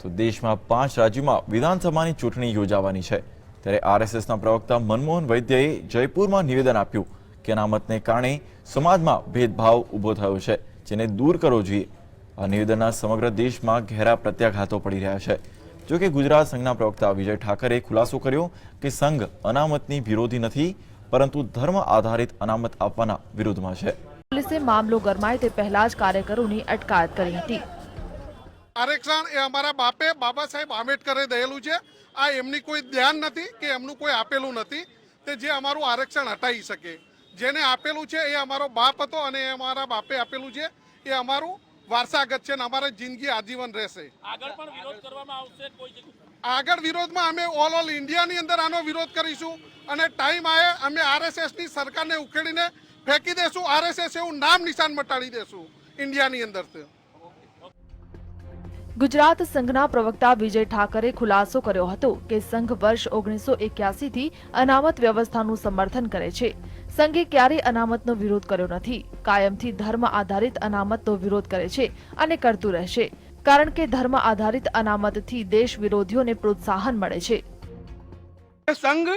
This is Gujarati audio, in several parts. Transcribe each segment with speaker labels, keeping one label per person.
Speaker 1: તો દેશમાં પાંચ રાજ્યોમાં વિધાનસભાની ચૂંટણી યોજાવાની છે. ત્યારે આરએસએસના પ્રવક્તા મનમોહન વૈદ્યએ જયપુરમાં નિવેદન આપ્યું કે અનામતને કારણે સમાજમાં ભેદભાવ ઊભો થયો છે, જેને દૂર કરવો જોઈએ. આ નિવેદનના સમગ્ર દેશમાં ઘેરા પ્રત્યાઘાતો પડી રહ્યા છે. જો કે ગુજરાત સંઘના પ્રવક્તા વિજય ઠાકરે ખુલાસો કર્યો કે સંઘ અનામતની વિરોધી નથી, પરંતુ ધર્મ આધારિત અનામત આપવાના વિરોધમાં છે.
Speaker 2: પોલીસે મામલો ગરમાય તે પહેલા જ કાર્યકરોની અટકાયત કરી હતી.
Speaker 3: આરક્ષણ એ અમારા બાપે બાબા સાહેબ આંબેડકરે દયેલું છે. આ એમની કોઈ ધ્યાન નથી કે એમનું કોઈ આપેલું નથી તે જે અમારું આરક્ષણ હટાવી શકે. જેને આપેલું છે એ અમારો બાપ હતો અને એ અમારા બાપે આપેલું છે. એ અમારું વારસાગત છે અને અમારા જિંદગી આજીવન રહેશે.
Speaker 4: આગળ પણ વિરોધ કરવામાં આવશે કોઈ
Speaker 3: આગળ વિરોધમાં અમે ઓલ ઓલ ઇન્ડિયાની અંદર આનો વિરોધ કરીશું અને ટાઈમ આવે અમે આરએસએસની સરકારને ઉખેડીને ફેંકી દેશું. આરએસએસ એવું નામ નિશાન મટાડી દેશું ઇન્ડિયાની અંદરથી
Speaker 2: ગુજરાત સંઘના પ્રવક્તા વિજય ઠાકરે ખુલાસો કર્યો હતો કે સંઘ વર્ષ ઓગણીસો એક્યાસીથી અનામત વ્યવસ્થાનું સમર્થન કરે છે. સંઘે ક્યારેય અનામતનો વિરોધ કર્યો નથી. કાયમથી ધર્મ આધારિત અનામતનો વિરોધ કરે છે અને કરતું રહેશે. કારણ કે ધર્મ આધારિત અનામતથી દેશ વિરોધીઓને પ્રોત્સાહન મળે છે.
Speaker 5: સંઘ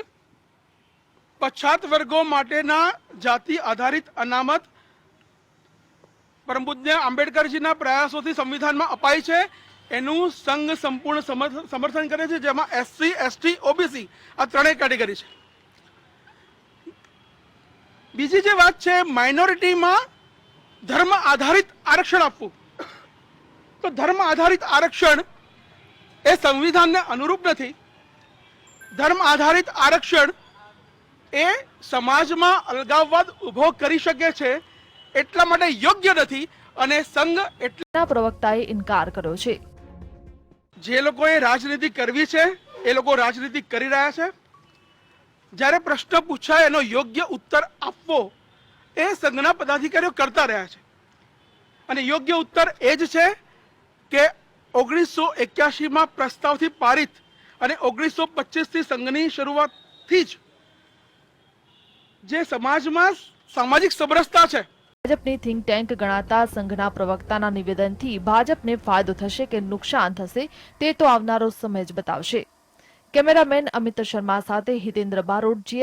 Speaker 5: પછાત વર્ગો માટેના જાતિ આધારિત અનામત પરમ પૂજ્ય આંબેડકરજીના પ્રયાસોથી સંવિધાનમાં અપાય છે. એનું સંઘ સંપૂર્ણ સમર્થ- સમર્થન કરે છે, જેમાં એસસી એસટી ઓબીસી આ ત્રણેય કેટેગરી છે. બીજી જે વાત છે માઇનોરિટીમાં ધર્મ આધારિત આરક્ષણ આપવું. તો ધર્મ આધારિત આરક્ષણ એ સંવિધાનને અનુરૂપ નથી. ધર્મ આધારિત આરક્ષણ એ સમાજમાં અલગાવવાદ ઊભો કરી શકે છે, એટલા માટે યોગ્ય નથી અને સંઘ એટલા
Speaker 2: પ્રવક્તાએ ઇનકાર કર્યો છે.
Speaker 5: જે લોકોએ રાજનીતિ કરવી છે, એ લોકો રાજનીતિ કરી રહ્યા છે. જ્યારે પ્રશ્ન પૂછાય એનો યોગ્ય ઉત્તર આપવો, એ સંઘના પદાધિકારીઓ કરતા રહ્યા છે. અને યોગ્ય ઉત્તર એ જ છે કે ઓગણીસો એક્યાસીમાં પ્રસ્તાવથી પારિત અને ઓગણીસો પચીસથી સંઘની શરૂઆતથી જ જે સમાજમાં સામાજિક સમરસતા છે
Speaker 2: ભાજપની થિંક ટેન્ક ગણાતા સંઘના પ્રવક્તાના નિવેદનથી ભાજપને ફાયદો થશે કે નુકસાન થશે તે તો આવનારો સમય જ બતાવશે. કેમેરામેન અમિત શર્મા સાથે હિતેન્દ્ર બારોટ જીએસ